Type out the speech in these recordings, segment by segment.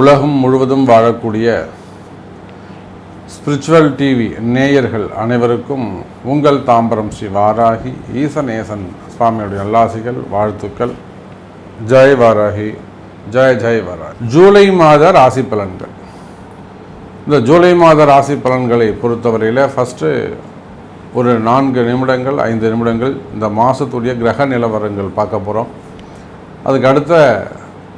உலகம் முழுவதும் வாழக்கூடிய ஸ்பிரிச்சுவல் டிவி நேயர்கள் அனைவருக்கும் உங்கள் தாம்பரம் ஸ்ரீ வாராகி ஈசநேசன் சுவாமியுடைய நல்லாசிகள் வாழ்த்துக்கள். ஜெய் வாராகி ஜெய் ஜெய் வாராகி. ஜூலை மாத ராசி பலன்கள். இந்த ஜூலை மாத ராசி பலன்களை பொறுத்தவரையில் ஃபஸ்ட்டு ஒரு நான்கு நிமிடங்கள் ஐந்து நிமிடங்கள் இந்த மாதத்துடைய கிரக நிலவரங்கள் பார்க்க போகிறோம் அதுக்கு அடுத்த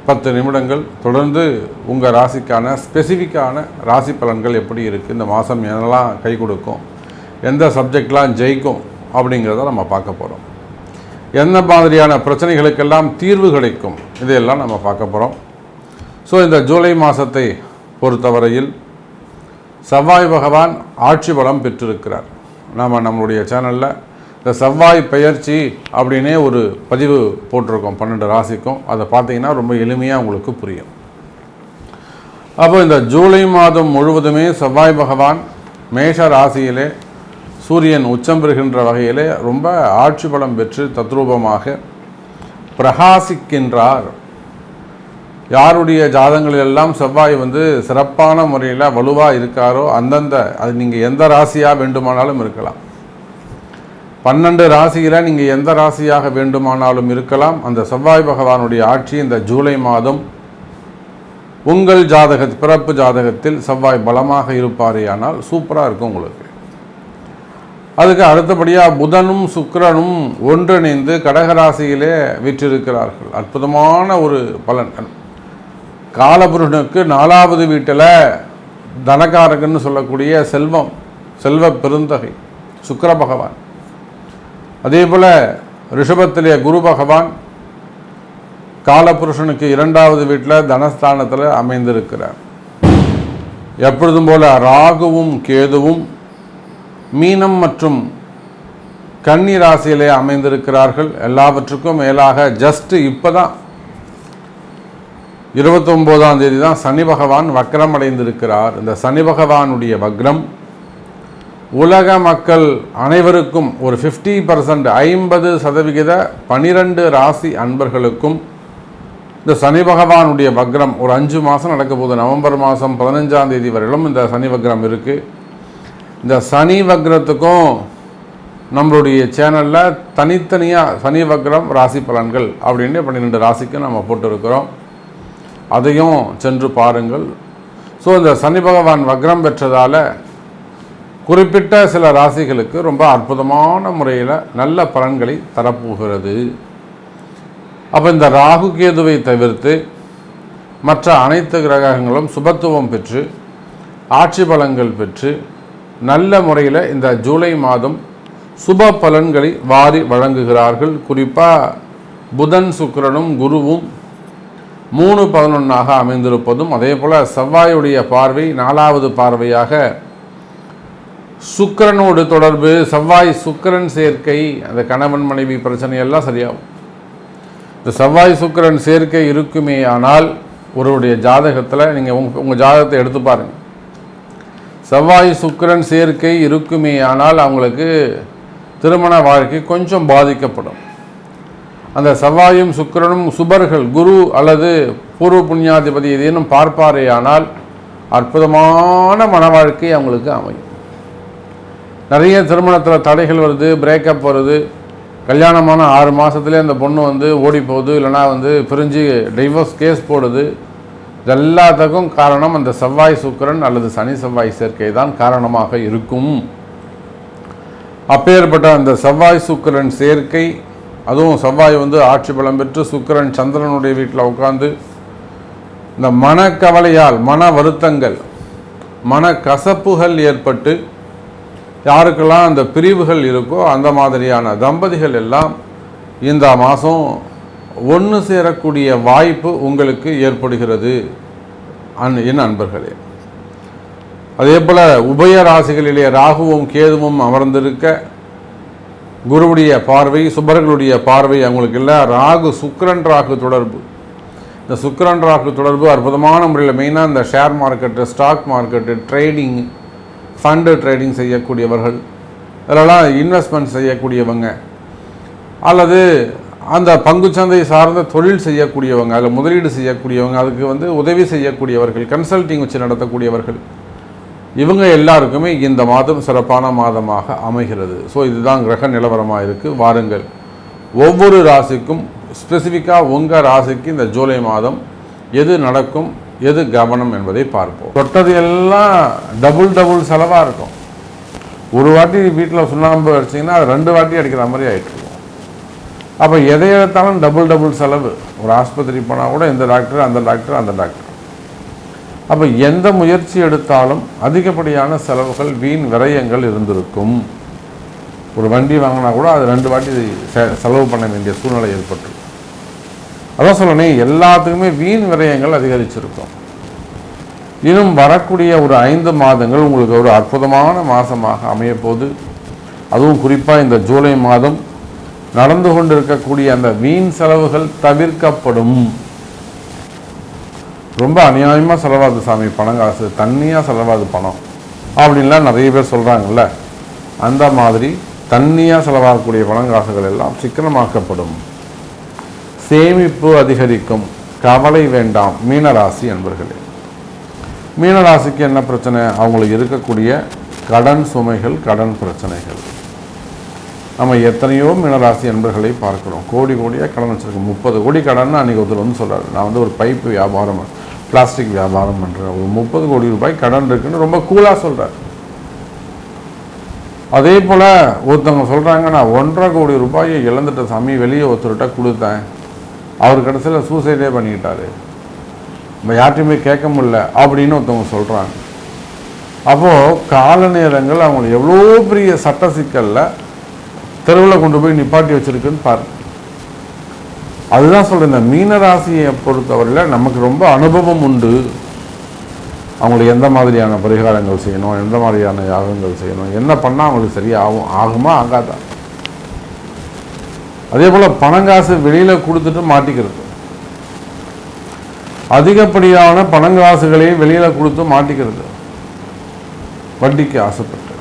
பத்து நிமிடங்கள் தொடர்ந்து உங்கள் ராசிக்கான ஸ்பெசிஃபிக்கான ராசி பலன்கள் எப்படி இருக்குது இந்த மாதம் என்னெல்லாம் கை கொடுக்கும் எந்த சப்ஜெக்ட்லாம் ஜெயிக்கும் அப்படிங்கிறத நம்ம பார்க்க போகிறோம் எந்த மாதிரியான பிரச்சனைகளுக்கெல்லாம் தீர்வு கிடைக்கும் இதையெல்லாம் நம்ம பார்க்க போகிறோம் ஸோ இந்த ஜூலை மாதத்தை பொறுத்தவரையில் செவ்வாய் பகவான் ஆட்சி பலம் பெற்றிருக்கிறார். நாம் நம்மளுடைய சேனலில் இந்த செவ்வாய் பெயர்ச்சி அப்படின்னே ஒரு பதிவு போட்டிருக்கோம் பன்னெண்டு ராசிக்கும். அதை பார்த்தீங்கன்னா ரொம்ப எளிமையாக உங்களுக்கு புரியும். அப்போ இந்த ஜூலை மாதம் முழுவதுமே செவ்வாய் பகவான் மேஷ ராசியிலே சூரியன் உச்சம் பெறுகின்ற வகையிலே ரொம்ப ஆட்சி பலம் பெற்று தத்ரூபமாக பிரகாசிக்கின்றார். யாருடைய ஜாதங்களிலெல்லாம் செவ்வாய் வந்து சிறப்பான முறையில் வலுவாக இருக்காரோ அந்தந்த அது நீங்கள் எந்த ராசியாக வேண்டுமானாலும் இருக்கலாம். பன்னெண்டு ராசியில் நீங்கள் எந்த ராசியாக வேண்டுமானாலும் இருக்கலாம். அந்த செவ்வாய் பகவானுடைய ஆட்சி இந்த ஜூலை மாதம். உங்கள் ஜாதக பிறப்பு ஜாதகத்தில் செவ்வாய் பலமாக இருப்பாரே ஆனால் சூப்பராக இருக்கும் உங்களுக்கு. அதுக்கு அடுத்தபடியாக புதனும் சுக்கரனும் ஒன்றிணைந்து கடகராசியிலே விற்றிருக்கிறார்கள். அற்புதமான ஒரு பலன். காலபுருஷனுக்கு நாலாவது வீட்டில் தனகாரகன்னு சொல்லக்கூடிய செல்வம் செல்வ பெருந்தகை சுக்கர பகவான். அதே போல் ரிஷபத்திலே குரு பகவான் காலபுருஷனுக்கு இரண்டாவது வீட்டில் தனஸ்தானத்தில் அமைந்திருக்கிறார். எப்பொழுதும் போல ராகுவும் கேதுவும் மீனம் மற்றும் கன்னி ராசியிலே அமைந்திருக்கிறார்கள். எல்லாவற்றுக்கும் மேலாக ஜஸ்ட் இப்போ தான் இருபத்தொம்போதாம் தேதி தான் சனி பகவான் வக்ரம் அடைந்திருக்கிறார் இந்த சனி பகவானுடைய வக்ரம் உலக மக்கள் அனைவருக்கும் ஒரு ஃபிஃப்டி பர்சன்ட் ஐம்பது சதவிகித பனிரெண்டு ராசி அன்பர்களுக்கும் இந்த சனி பகவானுடைய வக்ரம் ஒரு அஞ்சு மாதம் நடக்க போகுது. நவம்பர் மாதம் பதினஞ்சாம் தேதி வரையிலும் இந்த சனி வக்ரம் இருக்குது இந்த சனி வக்ரத்துக்கும் நம்மளுடைய சேனலில் தனித்தனியாக சனி வக்ரம் ராசி பலன்கள் அப்படின்னு பன்னிரெண்டு ராசிக்கு நம்ம போட்டிருக்கிறோம். அதையும் சென்று பாருங்கள். ஸோ இந்த சனி பகவான் வக்ரம் பெற்றதால் குறிப்பிட்ட சில ராசிகளுக்கு ரொம்ப அற்புதமான முறையில் நல்ல பலன்களை தரப்போகிறது. அப்போ இந்த ராகு கேதுவை தவிர்த்து மற்ற அனைத்து கிரகங்களும் சுபத்துவம் பெற்று ஆட்சி பலன்கள் பெற்று நல்ல முறையில் இந்த ஜூலை மாதம் சுப பலன்களை வாரி வழங்குகிறார்கள். குறிப்பாக புதன் சுக்கரனும் குருவும் மூணு பதினொன்றாக அமைந்திருப்பதும் அதே போல் செவ்வாயுடைய பார்வை நாலாவது பார்வையாக சுக்கரனோடு தொடர்பு செவ்வாய் சுக்கிரன் சேர்க்கை அந்த கணவன் மனைவி பிரச்சனையெல்லாம் சரியாகும். இந்த செவ்வாய் சுக்கிரன் சேர்க்கை இருக்குமே ஆனால் ஒருவருடைய ஜாதகத்தில் நீங்கள் உங்கள் உங்கள் ஜாதகத்தை எடுத்து பாருங்கள் செவ்வாய் சுக்கிரன் சேர்க்கை இருக்குமே ஆனால் அவங்களுக்கு திருமண வாழ்க்கை கொஞ்சம் பாதிக்கப்படும். அந்த செவ்வாயும் சுக்கிரனும் சுபர்கள் குரு அல்லது பூர்வ புண்ணியாதிபதி ஏதேனும் பார்ப்பாரே ஆனால் அற்புதமான மன வாழ்க்கை அவங்களுக்கு அமையும். நிறைய திருமணத்தில் தடைகள் வருது பிரேக்கப் வருது. கல்யாணமான ஆறு மாதத்துலேயே அந்த பொண்ணு வந்து ஓடி போகுது இல்லைனா வந்து பிரிஞ்சு டைவர்ஸ் கேஸ் போடுது. இது எல்லாத்துக்கும் காரணம் அந்த செவ்வாய் சுக்கிரன் அல்லது சனி செவ்வாய் சேர்க்கை தான் காரணமாக இருக்கும். அப்பேற்பட்ட அந்த செவ்வாய் சுக்கிரன் சேர்க்கை அதுவும் செவ்வாய் வந்து ஆட்சி பலம் பெற்று சுக்கிரன் சந்திரனுடைய வீட்டில் உட்காந்து இந்த மனக்கவலையால் மன வருத்தங்கள் மன கசப்புகள் ஏற்பட்டு யாருக்கெல்லாம் அந்த பிரிவுகள் இருக்கோ அந்த மாதிரியான தம்பதிகள் எல்லாம் இந்த மாதம் ஒன்று சேரக்கூடிய வாய்ப்பு உங்களுக்கு ஏற்படுகிறது. அன் என் அன்பர்களே அதே போல் உபய ராசிகளிலே ராகுவும் கேதுவும் அமர்ந்திருக்க குருவுடைய பார்வை சுபர்களுடைய பார்வை அவங்களுக்கு இல்லை. ராகு சுக்கரன் ராகு தொடர்பு. இந்த சுக்கரன் ராகு தொடர்பு அற்புதமான முறையில் மெயினாக இந்த share market stock market trading fund trading செய்யக்கூடியவர்கள். இதெல்லாம் இன்வெஸ்ட்மெண்ட் செய்யக்கூடியவங்க. அல்லது அந்த பங்குச்சந்தை சார்ந்த தொழில் செய்யக்கூடியவங்க அதில் முதலீடு செய்யக்கூடியவங்க அதுக்கு வந்து உதவி செய்யக்கூடியவர்கள் கன்சல்டிங் வச்சு நடத்தக்கூடியவர்கள். இவங்க எல்லாருக்குமே இந்த மாதம் சிறப்பான மாதமாக அமைகிறது. ஸோ இதுதான் கிரக நிலவரமாக இருக்குது வாருங்கள். ஒவ்வொரு ராசிக்கும் ஸ்பெசிஃபிக்காக உங்கள் ராசிக்கு இந்த ஜூலை மாதம் எது நடக்கும் எது கவனம் என்பதை பார்ப்போம். தொட்டது எல்லாம் டபுள் டபுள் செலவாக இருக்கும். ஒரு வாட்டி வீட்டில் சுண்ணாம்பு அடிச்சிங்கன்னா அது ரெண்டு வாட்டி அடிக்கிற மாதிரி ஆகிட்டு அப்போ எதை எடுத்தாலும் டபுள் டபுள் செலவு. ஒரு ஆஸ்பத்திரி போனால் கூட இந்த டாக்டர் அந்த டாக்டர் அந்த டாக்டர் அப்போ எந்த முயற்சி எடுத்தாலும் அதிகப்படியான செலவுகள் வீண் விரயங்கள் இருந்திருக்கும். ஒரு வண்டி வாங்கினா கூட அது ரெண்டு வாட்டி செ- செலவு பண்ண வேண்டிய சூழ்நிலை ஏற்பட்டு அதான் சொல்லணும் எல்லாத்துக்குமே வீண் விரயங்கள் அதிகரிச்சிருக்கும். இன்னும் வரக்கூடிய ஒரு ஐந்து மாதங்கள் உங்களுக்கு ஒரு அற்புதமான மாதமாக அமையப்போது அதுவும் குறிப்பாக இந்த ஜூலை மாதம் நடந்து கொண்டிருக்கக்கூடிய அந்த வீண் செலவுகள் தவிர்க்கப்படும். ரொம்ப அநியாயமாக செலவாது சாமி பணம் காசு தண்ணியாக செலவாது பணம். அப்படின்லாம் நிறைய பேர் சொல்கிறாங்கல்ல அந்த மாதிரி தண்ணியாக செலவாகக்கூடிய பணம் காசுகள் எல்லாம் சிக்கனமாக்கப்படும். சேமிப்பு அதிகரிக்கும். கவலை வேண்டாம். மீனராசி என்பர்களே மீனராசிக்கு என்ன பிரச்சனை? அவங்களுக்கு இருக்கக்கூடிய கடன் சுமைகள் கடன் பிரச்சனைகள். நம்ம எத்தனையோ மீனராசி என்பர்களை பார்க்குறோம். கோடி கோடியாக கடன் வச்சுருக்கோம். முப்பது கோடி கடன் அன்றைக்கி ஒருத்தர் வந்து சொல்கிறார் நான் வந்து ஒரு பைப்பு வியாபாரம் பிளாஸ்டிக் வியாபாரம் பண்ணுறேன் ஒரு முப்பது கோடி ரூபாய் கடன் இருக்குன்னு ரொம்ப கூலாக சொல்கிறார் அதே போல் ஒருத்தவங்க சொல்கிறாங்க நான் ஒன்றரை கோடி ரூபாயை இழந்துட்ட சாமி வெளியே ஒருத்தர்கிட்ட கொடுத்தேன். அவர் கடைசியில் சூசைடே பண்ணிக்கிட்டாரு. நம்ம யார்ட்டையுமே கேட்க முடியல அப்படின்னு ஒருத்தவங்க சொல்கிறாங்க அப்போது கால நேரங்கள் அவங்க எவ்வளோ பெரிய சட்ட சிக்கலில் தெருவில் கொண்டு போய் நிப்பாட்டி வச்சுருக்குன்னு பாரு அதுதான் சொல்கிறேன் இந்த மீனராசியை பொறுத்தவரையில் நமக்கு ரொம்ப அனுபவம் உண்டு. அவங்களுக்கு எந்த மாதிரியான பரிகாரங்கள் செய்யணும் எந்த மாதிரியான யாகங்கள் செய்யணும் என்ன பண்ணால் அவங்களுக்கு சரியாகும் ஆகுமா ஆகாதா? அதே போல் பணங்காசு வெளியில் கொடுத்துட்டு மாட்டிக்கிறது. அதிகப்படியான பணங்காசுகளையும் வெளியில் கொடுத்து மாட்டிக்கிறது. வட்டிக்கு ஆசைப்பட்டு.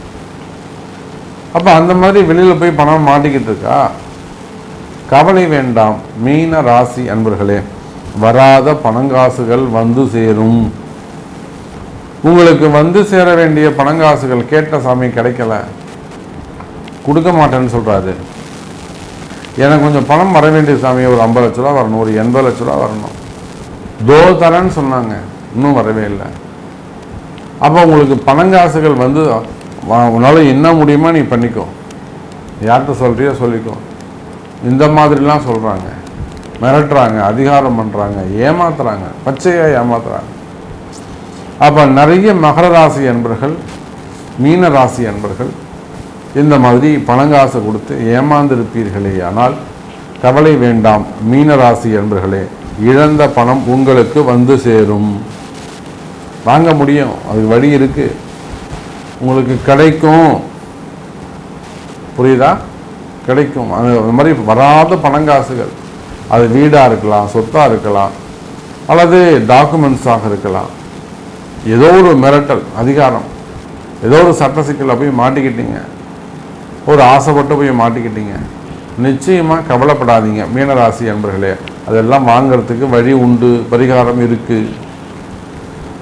அப்போ அந்த மாதிரி வெளியில் போய் பணம் மாட்டிக்கிட்டு இருக்கா? கவலை வேண்டாம் மீன ராசி அன்பர்களே வராத பணங்காசுகள் வந்து சேரும். உங்களுக்கு வந்து சேர வேண்டிய பணங்காசுகள் கேட்ட சாமி கிடைக்கல. கொடுக்க மாட்டேன்னு சொல்கிறாரு எனக்கு கொஞ்சம் பணம் வர வேண்டிய சாமி ஒரு ஐம்பது லட்ச ரூபா வரணும் ஒரு எண்பது லட்ச ரூபா வரணும். தோ தரேன்னு சொன்னாங்க இன்னும் வரவே இல்லை. அப்போ உங்களுக்கு பணங்காசுகள் வந்து உன்னால் என்ன முடியுமோ நீ பண்ணிக்கோ. யார்கிட்ட சொல்றியோ சொல்லிக்கோ. இந்த மாதிரிலாம் சொல்கிறாங்க மிரட்டுறாங்க அதிகாரம் பண்ணுறாங்க ஏமாத்துறாங்க பச்சையாக ஏமாத்துறாங்க. அப்போ நிறைய மகர ராசி அன்பர்கள் மீன ராசி அன்பர்கள் இந்த மாதிரி பணங்காசை கொடுத்து ஏமாந்திருப்பீர்களே. ஆனால் கவலை வேண்டாம் மீன ராசி அன்பர்களே இழந்த பணம் உங்களுக்கு வந்து சேரும். வாங்க முடியும் அது வழி இருக்குது உங்களுக்கு கிடைக்கும். புரியுதா? கிடைக்கும். அது அந்த மாதிரி வராத பணங்காசுகள். அது வீடாக இருக்கலாம் சொத்தாக இருக்கலாம் அல்லது டாக்குமெண்ட்ஸாக இருக்கலாம். ஏதோ ஒரு மிரட்டல் அதிகாரம். ஏதோ ஒரு சட்ட சிக்கலில் போய் மாட்டிக்கிட்டீங்க. ஒரு ஆசைப்பட்டு போய் மாட்டிக்கிட்டீங்க. நிச்சயமாக கவலைப்படாதீங்க மீனராசி அன்பர்களே. அதெல்லாம் வாங்குறதுக்கு வழி உண்டு பரிகாரம் இருக்குது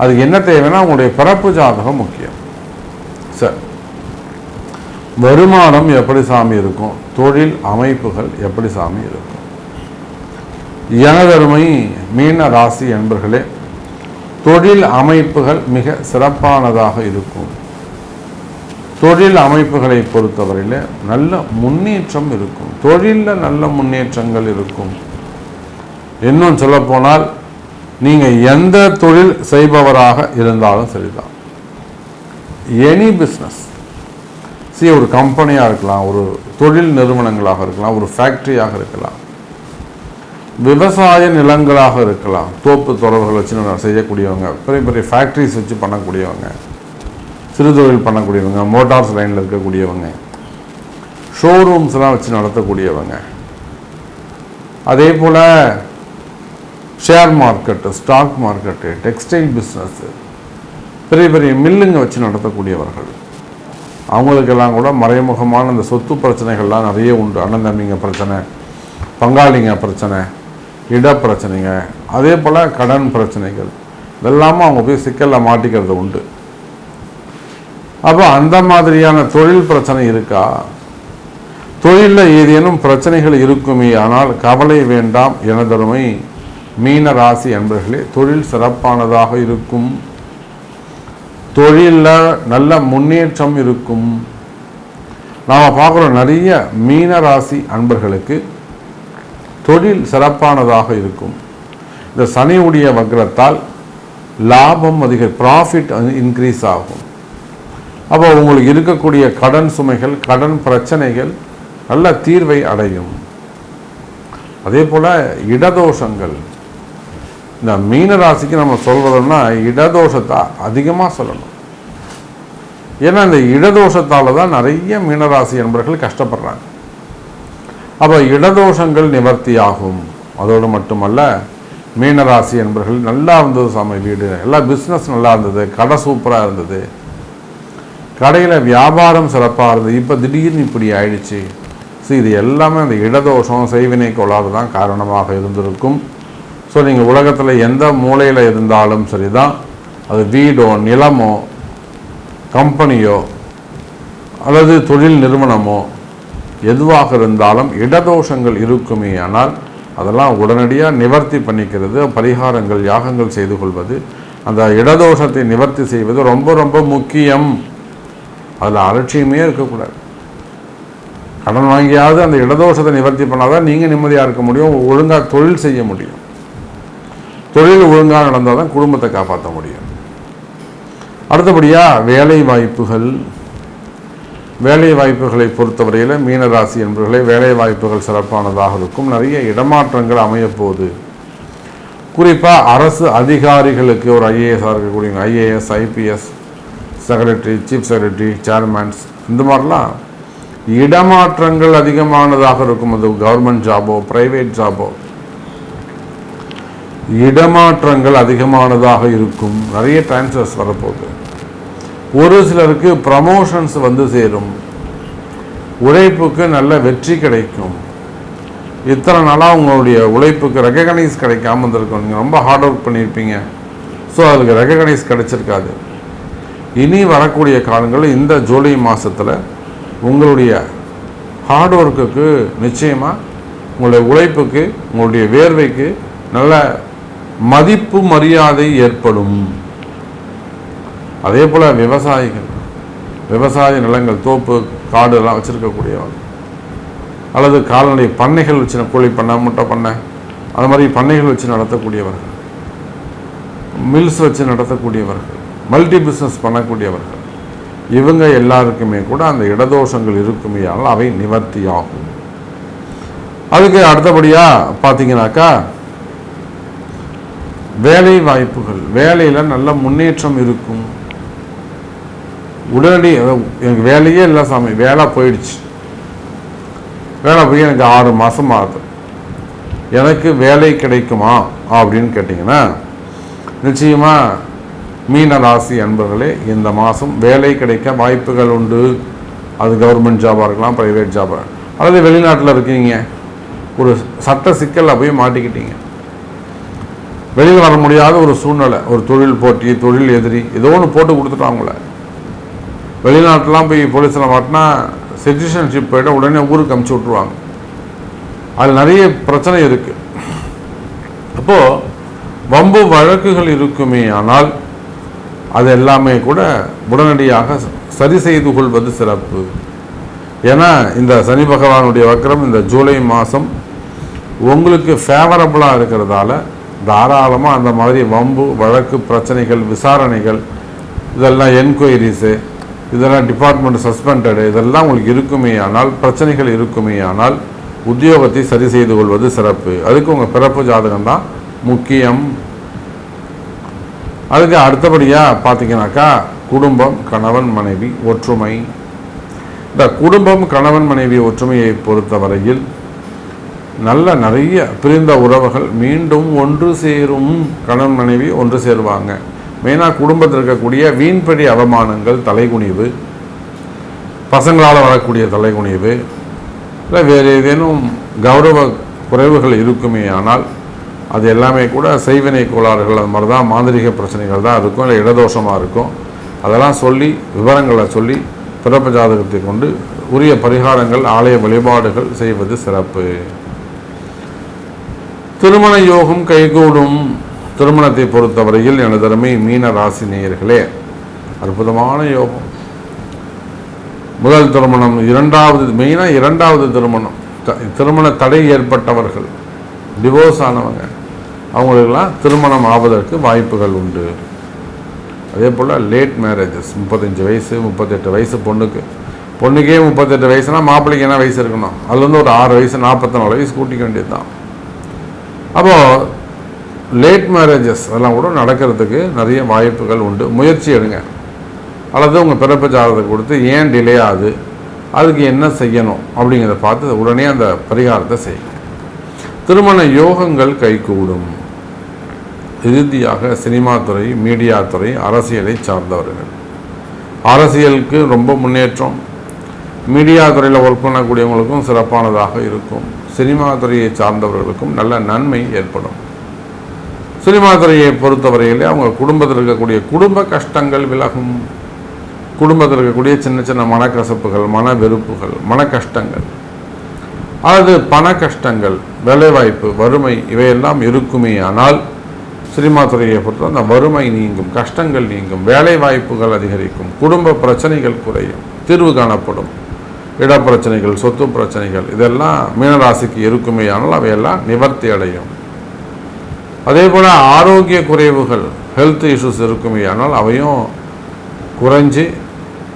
அது என்ன தேவைன்னா உங்களுடைய பிறப்பு ஜாதகம் முக்கியம். சரி. வருமானம் எப்படி சாமி இருக்கும்? தொழில் அமைப்புகள் எப்படி சாமி இருக்கும்? எனதருமை மீன ராசி என்பர்களே தொழில் அமைப்புகள் மிக சிறப்பானதாக இருக்கும். தொழில் அமைப்புகளை பொறுத்தவரையில் நல்ல முன்னேற்றம் இருக்கும். தொழிலில் நல்ல முன்னேற்றங்கள் இருக்கும். இன்னும் சொல்லப்போனால் நீங்கள் எந்த தொழில் செய்பவராக இருந்தாலும் சரிதான். எனி பிஸ்னஸ் சி ஒரு கம்பெனியாக இருக்கலாம் ஒரு தொழில் நிறுவனங்களாக இருக்கலாம் ஒரு ஃபேக்ட்ரியாக இருக்கலாம் விவசாய நிலங்களாக இருக்கலாம் தோப்பு தொடர்கள் வச்சு செய்யக்கூடியவங்க பெரிய பெரிய ஃபேக்ட்ரிஸ் வச்சு பண்ணக்கூடியவங்க சிறு தொழில் பண்ணக்கூடியவங்க மோட்டார்ஸ் லைனில் இருக்கக்கூடியவங்க ஷோரூம்ஸ்லாம் வச்சு நடத்தக்கூடியவங்க. அதே போல் share market stock market textile business பெரிய பெரிய மில்லுங்க வச்சு நடத்தக்கூடியவர்கள். அவங்களுக்கெல்லாம் கூட மறைமுகமான இந்த சொத்து பிரச்சனைகள்லாம் நிறைய உண்டு. அண்ணன் தம்பிங்க பிரச்சனை பங்காளிங்க பிரச்சனை இட பிரச்சனைங்க அதே போல் கடன் பிரச்சனைகள். இதெல்லாமும் அவங்க போய் சிக்கலில் மாட்டிக்கிறது உண்டு. அப்போ அந்த மாதிரியான தொழில் பிரச்சனை இருக்கா? தொழிலில் ஏதேனும் பிரச்சனைகள் இருக்குமே ஆனால் கவலை வேண்டாம் எனதருமை மீன ராசி என்பர்களே தொழில் சிறப்பானதாக இருக்கும். தொழிலில் நல்ல முன்னேற்றம் இருக்கும். நாம் பார்க்குறோம் நிறைய மீன ராசி அன்பர்களுக்கு தொழில் சிறப்பானதாக இருக்கும். இந்த சனியுடைய வக்ரத்தால் லாபம் அதிக ப்ராஃபிட் இன்க்ரீஸ் ஆகும். அப்போ உங்களுக்கு இருக்கக்கூடிய கடன் சுமைகள் கடன் பிரச்சனைகள் நல்ல தீர்வை அடையும். அதே போல் இடதோஷங்கள் இந்த மீன ராசிக்கு நம்ம சொல்கிறோம்னா இடதோஷத்தை அதிகமாக சொல்லணும். ஏன்னா இந்த இடதோஷத்தால் தான் நிறைய மீனராசி என்பர்கள் கஷ்டப்படுறாங்க. அப்போ இடதோஷங்கள் நிவர்த்தி ஆகும் அதோடு மட்டுமல்ல மீனராசி என்பர்கள் நல்லா இருந்தது சாமி வீடு. எல்லாம் பிஸ்னஸ் நல்லா இருந்தது. கடை சூப்பராக இருந்தது. கடையில் வியாபாரம் சிறப்பாக இருந்தது. இப்போ திடீர்னு இப்படி ஆயிடுச்சு. ஸோ இது எல்லாமே அந்த இடதோஷம் செய்வினை கோளாறு தான் காரணமாக இருந்திருக்கும். ஸோ நீங்கள் உலகத்தில் எந்த மூலையில் இருந்தாலும் சரி தான் அது வீடோ நிலமோ கம்பெனியோ அல்லது தொழில் நிறுவனமோ எதுவாக இருந்தாலும் இடதோஷங்கள் இருக்குமே ஆனால் அதெல்லாம் உடனடியாக நிவர்த்தி பண்ணிக்கிறது பரிகாரங்கள் யாகங்கள் செய்து கொள்வது அந்த இடதோஷத்தை நிவர்த்தி செய்வது ரொம்ப ரொம்ப முக்கியம். அதில் அலட்சியமே இருக்கக்கூடாது. கடன் வாங்கியாவது அந்த இடதோஷத்தை நிவர்த்தி பண்ணாதான் நீங்கள் நிம்மதியாக இருக்க முடியும் ஒழுங்காக தொழில் செய்ய முடியும். தொழில் ஒழுங்காக நடந்தால் தான் குடும்பத்தை காப்பாற்ற முடியும். அடுத்தபடியாக வேலை வாய்ப்புகள். வேலை வாய்ப்புகளை பொறுத்தவரையில் மீனராசி என்பவர்களே வேலை வாய்ப்புகள் சிறப்பானதாக இருக்கும். நிறைய இடமாற்றங்கள் அமையப்போகுது. குறிப்பாக அரசு அதிகாரிகளுக்கு ஒரு ஐஏஎஸ்ஸாக இருக்கக்கூடிய IAS IPS secretary chief secretary chairmen இந்த மாதிரிலாம் இடமாற்றங்கள் அதிகமானதாக இருக்கும். அது கவர்மெண்ட் ஜாபோ ப்ரைவேட் ஜாபோ. இடமாற்றங்கள் அதிகமானதாக இருக்கும். நிறைய டிரான்ஸ்ஃபர்ஸ் வரப்போகுது. ஒரு சிலருக்கு ப்ரமோஷன்ஸ் வந்து சேரும். உழைப்புக்கு நல்ல வெற்றி கிடைக்கும். இத்தனை நாளாக உங்களுடைய உழைப்புக்கு ரெக்கக்னைஸ் கிடைக்காம இருந்திருக்கும். நீங்கள் ரொம்ப ஹார்ட் ஒர்க் பண்ணியிருப்பீங்க. ஸோ அதுக்கு ரெக்கக்னைஸ் கிடைச்சிருக்காது. இனி வரக்கூடிய காலங்களில் இந்த ஜூலை மாதத்தில் உங்களுடைய ஹார்ட் ஒர்க்குக்கு நிச்சயமாக உங்களுடைய உழைப்புக்கு உங்களுடைய வேர்வைக்கு நல்ல மதிப்பு மரியாதை ஏற்படும். அதே போல் விவசாயிகள் விவசாய நிலங்கள் தோப்பு காடு எல்லாம் வச்சுருக்கக்கூடியவங்க. அல்லது கால்நடை பண்ணைகள் வச்சு கோழி பண்ணை முட்டை பண்ணை அது மாதிரி பண்ணைகள் வச்சு நடத்தக்கூடியவர்கள். மில்ஸ் வச்சு நடத்தக்கூடியவர்கள். Multi business பண்ணக்கூடியவர்கள். இவங்க எல்லாருக்குமே கூட அந்த இடதோஷங்கள் இருக்குமே ஆனால் அவை நிவர்த்தி ஆகும் அதுக்கு அடுத்தபடியாக பார்த்தீங்கன்னாக்கா வேலை வாய்ப்புகள் வேலையில் நல்ல முன்னேற்றம் இருக்கும். உடனடி எனக்கு வேலையே இல்லை சாமி வேலை போயிடுச்சு. வேலை போய் எனக்கு ஆறு மாதம் ஆகுது. எனக்கு வேலை கிடைக்குமா அப்படின்னு கேட்டிங்கன்னா நிச்சயமாக மீன ராசி அன்பர்களே இந்த மாதம் வேலை கிடைக்க வாய்ப்புகள் உண்டு. அது கவர்மெண்ட் ஜாபாக இருக்கலாம் ப்ரைவேட் ஜாபாக அல்லது வெளிநாட்டில் இருக்கீங்க. ஒரு சட்ட சிக்கலில் போய் மாட்டிக்கிட்டீங்க. வெளியில் வர முடியாத ஒரு சூழ்நிலை. ஒரு தொழில் போட்டி தொழில் எதிரி ஏதோ ஒன்று போட்டு கொடுத்துட்டாங்கள வெளிநாட்டெலாம் போய் போலீஸில் மாட்டினா சிட்டிசன்ஷிப் போய்ட்டு உடனே ஊருக்கு அமுச்சு விட்ருவாங்க அதில் நிறைய பிரச்சனை இருக்குது அப்போது வம்பு வழக்குகள் இருக்குமே ஆனால் அது எல்லாமே கூட உடனடியாக சரி செய்து கொள்வது சிறப்பு. ஏன்னா இந்த சனி பகவானுடைய வக்கரம் இந்த ஜூலை மாதம் உங்களுக்கு ஃபேவரபுளாக இருக்கிறதால தாராளமாக அந்த மாதிரி வம்பு வழக்கு பிரச்சனைகள் விசாரணைகள் இதெல்லாம் என்கொயரிஸு இதெல்லாம் டிபார்ட்மெண்ட் சஸ்பெண்டடு இதெல்லாம் உங்களுக்கு இருக்குமே ஆனால் பிரச்சனைகள் இருக்குமே ஆனால் உத்தியோகத்தை சரி செய்து கொள்வது சிறப்பு. அதுக்கு உங்கள் பிறப்பு ஜாதகம் தான் முக்கியம். அதுக்கு அடுத்தபடியாக பார்த்தீங்கன்னாக்கா குடும்பம் கணவன் மனைவி ஒற்றுமை. இந்த குடும்பம் கணவன் மனைவி ஒற்றுமையை பொறுத்தவரையில் நல்ல நிறைய பிரிந்த உறவுகள் மீண்டும் ஒன்று சேரும். கணவன் மனைவி ஒன்று சேருவாங்க. மெயினாக குடும்பத்தில் இருக்கக்கூடிய வீண்படி அவமானங்கள் தலைகுனிவு பசங்களால் வரக்கூடிய தலைகுனிவு இல்லை வேறு ஏதேனும் கௌரவ குறைவுகள் இருக்குமே ஆனால் அது எல்லாமே கூட செய்வினை கோளாறுகள் அது மாதிரி தான் மாந்திரிக பிரச்சனைகள் தான் இருக்கும் இல்லை இடதோஷமாக இருக்கும். அதெல்லாம் சொல்லி விவரங்களை சொல்லி பிறப்பு ஜாதகத்தை கொண்டு உரிய பரிகாரங்கள் ஆலய வழிபாடுகள் செய்வது சிறப்பு. திருமண யோகம் கைகூடும். திருமணத்தை பொறுத்தவரையில் எனது அருமை மீன ராசி நேயர்களே அற்புதமான யோகம். முதல் திருமணம் இரண்டாவது மெயினாக இரண்டாவது திருமணம். திருமண தடை ஏற்பட்டவர்கள் டிவோர்ஸ் ஆனவங்க அவங்களுக்கெல்லாம் திருமணம் ஆவதற்கு வாய்ப்புகள் உண்டு. அதே போல் லேட் மேரேஜஸ் முப்பத்தஞ்சு வயசு முப்பத்தெட்டு வயசு பொண்ணுக்கு. பொண்ணுக்கே முப்பத்தெட்டு வயசுனா மாப்பிள்ளைக்கு என்ன வயசு இருக்கணும்? அதுலேருந்து ஒரு ஆறு வயசு நாற்பத்தி நாலு வயசு கூட்டிக்க வேண்டியது தான் அப்போது லேட் மேரேஜஸ் அதெல்லாம் கூட நடக்கிறதுக்கு நிறைய வாய்ப்புகள் உண்டு. முயற்சி எடுங்க. அல்லது உங்கள் பிறப்பு ஜாதகத்தை கொடுத்து ஏன் டிலே ஆகுது? அதுக்கு என்ன செய்யணும்? அப்படிங்கிறத பார்த்து உடனே அந்த பரிகாரத்தை செய்யுங்க. திருமண யோகங்கள் கைகூடும். இறுதியாக சினிமா துறை மீடியா துறை அரசியலை சார்ந்தவர்கள். அரசியலுக்கு ரொம்ப முன்னேற்றம். மீடியா துறையில் ஒர்க் பண்ணக்கூடியவங்களுக்கும் சிறப்பானதாக இருக்கும். சினிமா துறையை சார்ந்தவர்களுக்கும் நல்ல நன்மை ஏற்படும். சினிமா துறையை பொறுத்தவரையிலே அவங்க குடும்பத்தில் இருக்கக்கூடிய குடும்ப கஷ்டங்கள் விலகும். குடும்பத்தில் இருக்கக்கூடிய சின்ன சின்ன மனக்கசப்புகள் மன வெறுப்புகள் மன கஷ்டங்கள். அல்லது பண கஷ்டங்கள் வேலைவாய்ப்பு வறுமை இவையெல்லாம் இருக்குமே ஆனால் சினிமா துறையை பொறுத்த அந்த வறுமை நீங்கும் கஷ்டங்கள் நீங்கும் வேலை வாய்ப்புகள் அதிகரிக்கும் குடும்ப பிரச்சனைகள் குறையும் தீர்வு காணப்படும். இடப்பிரச்சனைகள் சொத்து பிரச்சனைகள் இதெல்லாம் மீனராசிக்கு இருக்குமே ஆனால் அவையெல்லாம் நிவர்த்தி அடையும். அதே போல் ஆரோக்கிய குறைவுகள் ஹெல்த் இஷ்யூஸ் இருக்குமே ஆனால் அவையும் குறைஞ்சி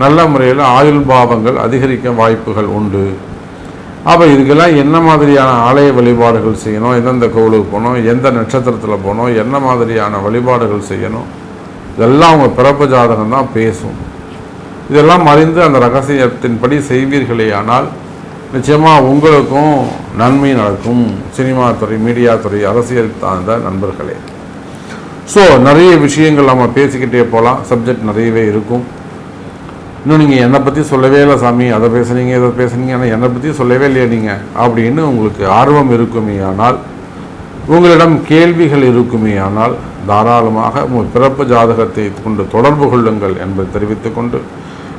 நல்ல முறையில் ஆயுள் பாவங்கள் அதிகரிக்க வாய்ப்புகள் உண்டு. அப்போ இதுக்கெல்லாம் என்ன மாதிரியான ஆலய வழிபாடுகள் செய்யணும்? எந்தெந்த கோவிலுக்கு போகணும்? எந்த நட்சத்திரத்தில் போகணும்? என்ன மாதிரியான வழிபாடுகள் செய்யணும்? இதெல்லாம் அவங்க பிறப்பு ஜாதகம் தான் பேசும். இதெல்லாம் அறிந்து அந்த ரகசியத்தின்படி செய்வீர்களே ஆனால் நிச்சயமாக உங்களுக்கும் நன்மை நடக்கும். சினிமா துறை மீடியா துறை அரசியல் சார்ந்த நண்பர்களே. ஸோ நிறைய விஷயங்கள் நம்ம பேசிக்கிட்டே போகலாம் சப்ஜெக்ட் நிறையவே இருக்கும். இன்னும் நீங்கள் என்னை பற்றி சொல்லவே இல்லை சாமி. அதை பேசுனீங்க இதை பேசுனீங்க. ஆனால் என்னை பற்றி சொல்லவே இல்லையா நீங்கள் அப்படின்னு உங்களுக்கு ஆர்வம் இருக்குமே ஆனால் உங்களிடம் கேள்விகள் இருக்குமே ஆனால் தாராளமாக உங்கள் பிறப்பு ஜாதகத்தை கொண்டு தொடர்பு கொள்ளுங்கள் என்பதை தெரிவித்துக்கொண்டு